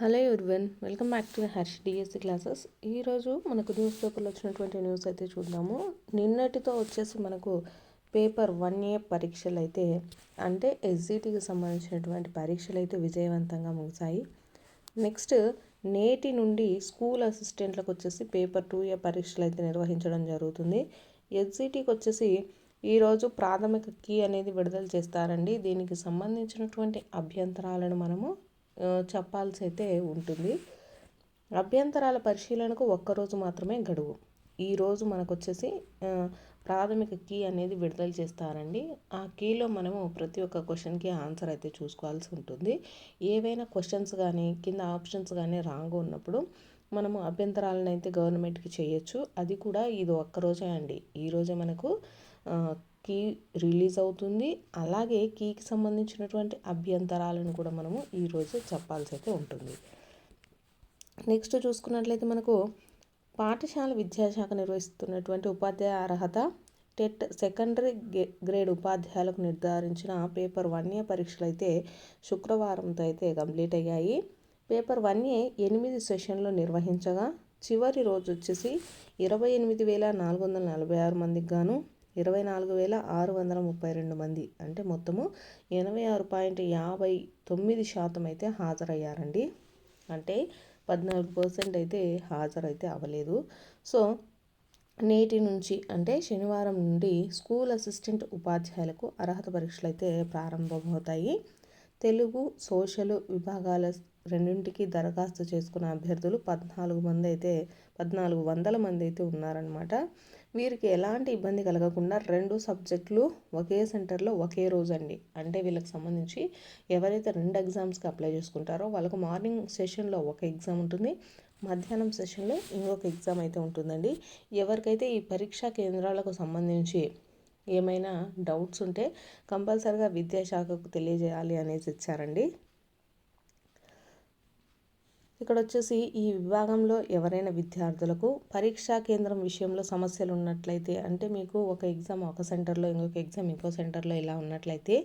Hello everyone welcome back to Harsh DSC classes. ఈరోజు మనకు news పేపర్లో వచ్చినటువంటి న్యూస్ అయితే చూద్దాము. నిన్నటితో వచ్చేసి మనకు పేపర్ వన్ ఏ పరీక్షలు అయితే అంటే ఎస్జిటికి సంబంధించినటువంటి పరీక్షలు అయితే విజయవంతంగా ముగిశాయి. నెక్స్ట్ నేటి నుండి స్కూల్ అసిస్టెంట్లకు వచ్చేసి పేపర్ టూ ఏ పరీక్షలు అయితే నిర్వహించడం జరుగుతుంది. ఎస్జిటికి వచ్చేసి ఈరోజు ప్రాథమిక కీ అనేది విడుదల చేస్తారండి. దీనికి సంబంధించినటువంటి అభ్యంతరాలను మనము చెప్పాల్సి అయితే ఉంటుంది. అభ్యంతరాల పరిశీలనకు ఒక్కరోజు మాత్రమే గడువు. ఈరోజు మనకు వచ్చేసి ప్రాథమిక కీ అనేది విడుదల చేస్తారండి. ఆ కీలో మనము ప్రతి ఒక్క క్వశ్చన్కి ఆన్సర్ అయితే చూసుకోవాల్సి ఉంటుంది. ఏవైనా క్వశ్చన్స్ కానీ కింద ఆప్షన్స్ కానీ రాంగ్ ఉన్నప్పుడు మనము అభ్యంతరాలను అయితే గవర్నమెంట్కి చేయొచ్చు. అది కూడా ఇది ఒక్కరోజే అండి. ఈరోజే మనకు కీ రిలీజ్ అవుతుంది. అలాగే కీకి సంబంధించినటువంటి అభ్యంతరాలను కూడా మనము ఈరోజు చెప్పాల్సి అయితే ఉంటుంది. నెక్స్ట్ చూసుకున్నట్లయితే మనకు పాఠశాల విద్యాశాఖ నిర్వహిస్తున్నటువంటి ఉపాధ్యాయ అర్హత టెట్ సెకండరీ గ్రేడ్ ఉపాధ్యాయులకు నిర్ధారించిన పేపర్ వన్ ఏ పరీక్షలు అయితే శుక్రవారంతో అయితే కంప్లీట్ అయ్యాయి. పేపర్ వన్ ఏ ఎనిమిది సెషన్లు నిర్వహించగా చివరి రోజు వచ్చేసి ఇరవై ఎనిమిది వేల నాలుగు వందల నలభై ఆరు మందికి గాను ఇరవై నాలుగు వేల ఆరు వందల ముప్పై రెండు మంది. అంటే మొత్తము ఎనభై ఆరు పాయింట్ యాభై తొమ్మిది శాతం అయితే హాజరయ్యారండి. అంటే పద్నాలుగు పర్సెంట్ అయితే హాజరైతే అవ్వలేదు. సో నేటి నుంచి అంటే శనివారం నుండి స్కూల్ అసిస్టెంట్ ఉపాధ్యాయులకు అర్హత పరీక్షలు అయితే ప్రారంభమవుతాయి. తెలుగు సోషల్ విభాగాల రెండింటికి దరఖాస్తు చేసుకున్న అభ్యర్థులు పద్నాలుగు మంది అయితే పద్నాలుగు వందల మంది అయితే ఉన్నారనమాట వీరికి ఎలాంటి ఇబ్బంది కలగకుండా రెండు సబ్జెక్టులు ఒకే సెంటర్లో ఒకే రోజు అండి అంటే వీళ్ళకి సంబంధించి ఎవరైతే రెండు ఎగ్జామ్స్కి అప్లై చేసుకుంటారో వాళ్ళకు మార్నింగ్ సెషన్లో ఒక ఎగ్జామ్ ఉంటుంది మధ్యాహ్నం సెషన్లో ఇంకొక ఎగ్జామ్ అయితే ఉంటుందండి. ఎవరికైతే ఈ పరీక్షా కేంద్రాలకు సంబంధించి ఏమైనా డౌట్స్ ఉంటే కంపల్సరిగా విద్యాశాఖకు తెలియజేయాలి అనేసి ఇచ్చారండి. ఇక్కడ వచ్చేసి ఈ విభాగంలో ఎవరైనా విద్యార్థులకు పరీక్షా కేంద్రం విషయంలో సమస్యలు ఉన్నట్లయితే అంటే మీకు ఒక ఎగ్జామ్ ఒక సెంటర్లో ఇంకొక ఎగ్జామ్ ఇంకో సెంటర్లో ఇలా ఉన్నట్లయితే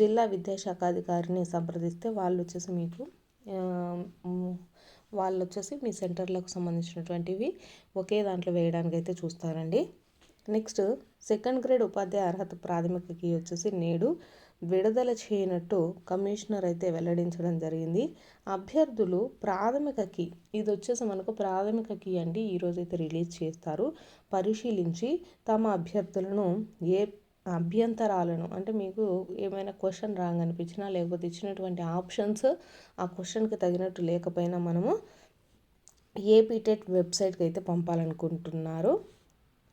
జిల్లా విద్యాశాఖ అధికారిని సంప్రదిస్తే వాళ్ళు వచ్చేసి మీకు వాళ్ళు వచ్చేసి మీ సెంటర్లకు సంబంధించినటువంటివి ఒకే దాంట్లో వేయడానికి అయితే చూస్తారండి. నెక్స్ట్ సెకండ్ గ్రేడ్ ఉపాధ్యాయ అర్హత ప్రాథమికకి వచ్చేసి నేడు విడుదల చేయనట్టు కమిషనర్ అయితే వెల్లడించడం జరిగింది. అభ్యర్థులు ప్రాథమిక కీ ఇది వచ్చేసి మనకు ప్రాథమిక కీ అండి ఈరోజైతే రిలీజ్ చేస్తారు. పరిశీలించి తమ అభ్యర్థులను ఏ అభ్యంతరాలను అంటే మీకు ఏమైనా క్వశ్చన్ రాంగ్ అనిపించినా లేకపోతే ఇచ్చినటువంటి ఆప్షన్స్ ఆ క్వశ్చన్కి తగినట్టు లేకపోయినా మనము ఏపీటెట్ వెబ్సైట్కి అయితే పంపాలనుకుంటున్నారు.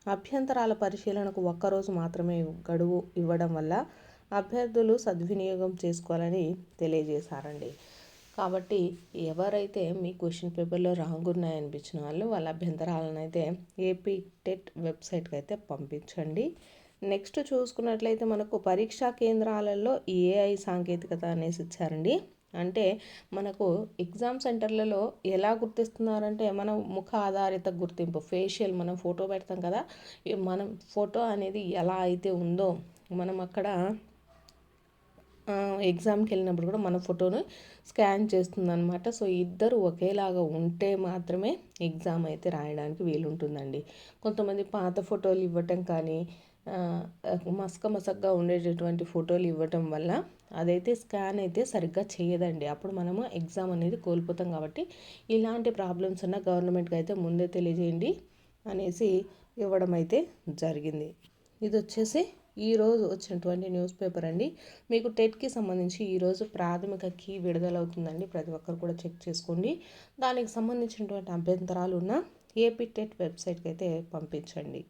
అభ్యంతరాల పరిశీలనకు ఒక్కరోజు మాత్రమే గడువు ఇవ్వడం వల్ల అభ్యర్థులు సద్వినియోగం చేసుకోవాలని తెలియజేశారండి. కాబట్టి ఎవరైతే మీ క్వశ్చన్ పేపర్లో రాంగ్ ఉన్నాయనిపించిన వాళ్ళు వాళ్ళ అభ్యంతరాలను అయితే ఏపీ టెట్ వెబ్సైట్కి అయితే పంపించండి. నెక్స్ట్ చూసుకున్నట్లయితే మనకు పరీక్షా కేంద్రాలలో ఏఐ సాంకేతికత అనేసి ఇచ్చారండి. అంటే మనకు ఎగ్జామ్ సెంటర్లలో ఎలా గుర్తిస్తున్నారంటే మనం ముఖ ఆధారిత గుర్తింపు ఫేషియల్ మనం ఫోటో పెడతాం కదా మనం ఫోటో అనేది ఎలా అయితే ఉందో మనం అక్కడ ఎగ్జామ్కి వెళ్ళినప్పుడు కూడా మన ఫోటోను స్కాన్ చేస్తుందనమాట సో ఇద్దరు ఒకేలాగా ఉంటే మాత్రమే ఎగ్జామ్ అయితే రాయడానికి వీలుంటుందండి. కొంతమంది పాత ఫోటోలు ఇవ్వటం కానీ మసక మసకగా ఉండేటటువంటి ఫోటోలు ఇవ్వటం వల్ల అదైతే స్కాన్ అయితే సరిగ్గా చేయదండి. అప్పుడు మనము ఎగ్జామ్ అనేది కోల్పోతాం కాబట్టి ఇలాంటి ప్రాబ్లమ్స్ ఉన్న గవర్నమెంట్కి అయితే ముందే తెలియజేయండి అనేసి ఇవ్వడం అయితే జరిగింది. ఇది వచ్చేసి ఈరోజు వచ్చినటువంటి న్యూస్ పేపర్ అండి. మీకు టెట్కి సంబంధించి ఈరోజు ప్రాథమిక కీ విడుదలవుతుందండి. ప్రతి ఒక్కరు కూడా చెక్ చేసుకోండి. దానికి సంబంధించినటువంటి అభ్యంతరాలు ఉన్న ఏపీ టెట్ వెబ్సైట్కి అయితే పంపించండి.